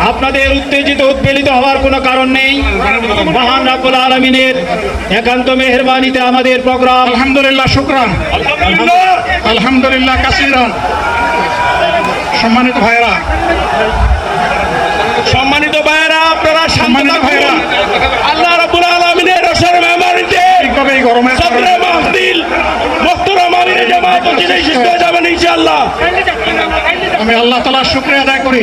আপনাদের উত্তেজিত উদ্বেলিত হওয়ার কোনো কারণ নেই। মহান রাব্বুল আলমিনের একান্ত মেহরবানিতে আমাদের প্রোগ্রাম। আলহামদুলিল্লাহ শুক্রান। আলহামদুলিল্লাহ। কাসিরান। সম্মানিত ভাইরা সম্মানিত ভাইয়েরা আপনারা সম্মানিত। ভাইয়েরা। আল্লাহ রাব্বুল আলামিনের রসের মেহমানিতে মোহতরম জামাত যাবেন ইনশাআল্লাহ। আমি আল্লাহ তালার শুক্রিয়া আদায় করি।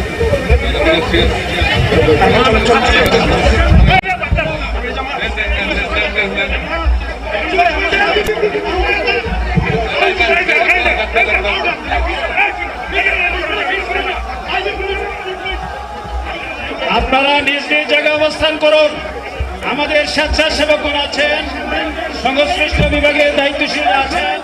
আপনারা নিজ নিজ জায়গায় অবস্থান করুন। আমাদের স্বেচ্ছাসেবকগণ আছেন সংশ্লিষ্ট বিভাগের দায়িত্বশীল আছেন।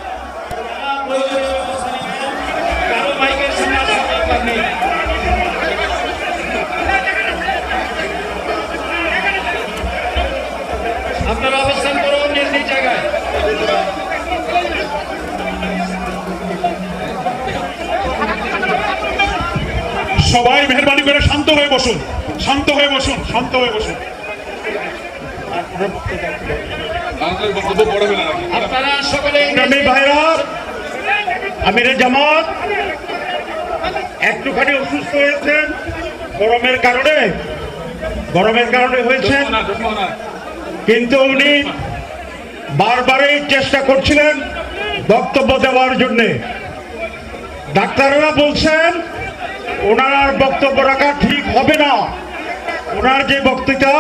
সবাই মেহরবানি করে শান্ত হয়ে বসুন শান্ত হয়ে বসুন শান্ত হয়ে বসুন। আপনারা সকলে ভাইরা আমিরে জামাত একটুখানি অসুস্থ হয়েছেন গরমের কারণে গরমের কারণে হয়েছেন কিন্তু উনি বারবারই চেষ্টা করছিলেন বক্তব্য দেওয়ার জন্য। ডাক্তাররা বলছেন ওনার বক্তব্য রাখা ঠিক হবে না। ওনার যে বক্তৃতা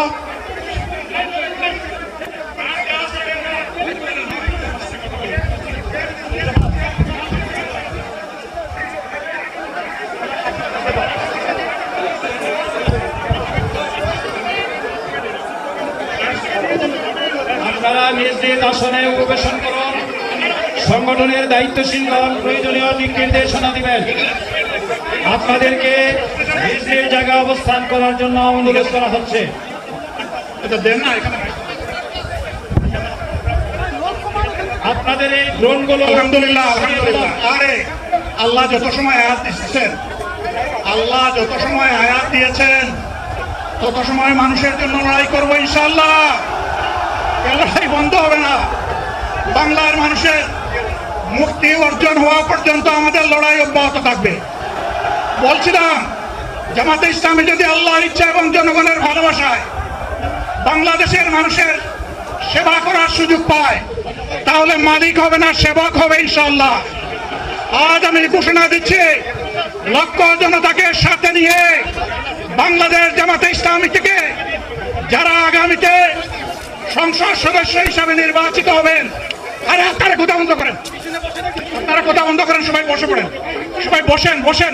নিজ করুন। সংগঠনের দায়িত্বশীলগণ প্রয়োজনীয় দিক নির্দেশনা দিবেন। আপনাদেরকে নিজ নিজ জায়গায় অবস্থান করার জন্য অনুরোধ করা হচ্ছে। এটা দেন না এখানে আপনাদের এই ড্রোনগুলো আলহামদুলিল্লাহ আলহামদুলিল্লাহ। আরে আল্লাহ যত সময় আয়াত দিচ্ছেন আল্লাহ যত সময় আয়াত দিয়েছেন তত সময় মানুষের জন্য লড়াই করব ইনশাল্লাহ লড়াই বন্ধ হবে না। বাংলার মানুষের মুক্তি অর্জন হওয়া পর্যন্ত আমাদের লড়াই অব্যাহত থাকবে। বলছিলাম জামাতে ইসলামী যদি আল্লাহর ইচ্ছা এবং জনগণের ভালোবাসায় বাংলাদেশের মানুষের সেবা করার সুযোগ পায়, তাহলে মালিক হবে না, সেবক হবে ইনশাল্লাহ আজ আমি ঘোষণা দিচ্ছি, লক্ষ জনতাকে সাথে নিয়ে বাংলাদেশ জামাতে ইসলামী থেকে যারা আগামীতে সংসদ সদস্য হিসাবে নির্বাচিত হবেন, আরে আপনারা কথা বন্ধ করেন? আপনারা কথা বন্ধ করেন? সবাই বসে পড়েন। সবাই বসেন বসেন।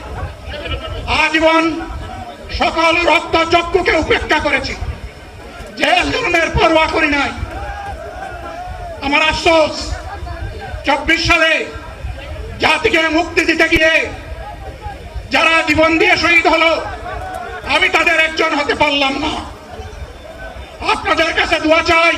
আজীবন সকল রক্ত চক্ষুকে উপেক্ষা করেছি। জেল জন্মের পরোয়া করি নাই। আমার আফসোস, চব্বিশ সালে জাতিকে মুক্তি দিতে গিয়ে যারা জীবন দিয়ে শহীদ হলো, আমি তাদের একজন হতে পারলাম না। আপনাদের কাছে দোয়া চাই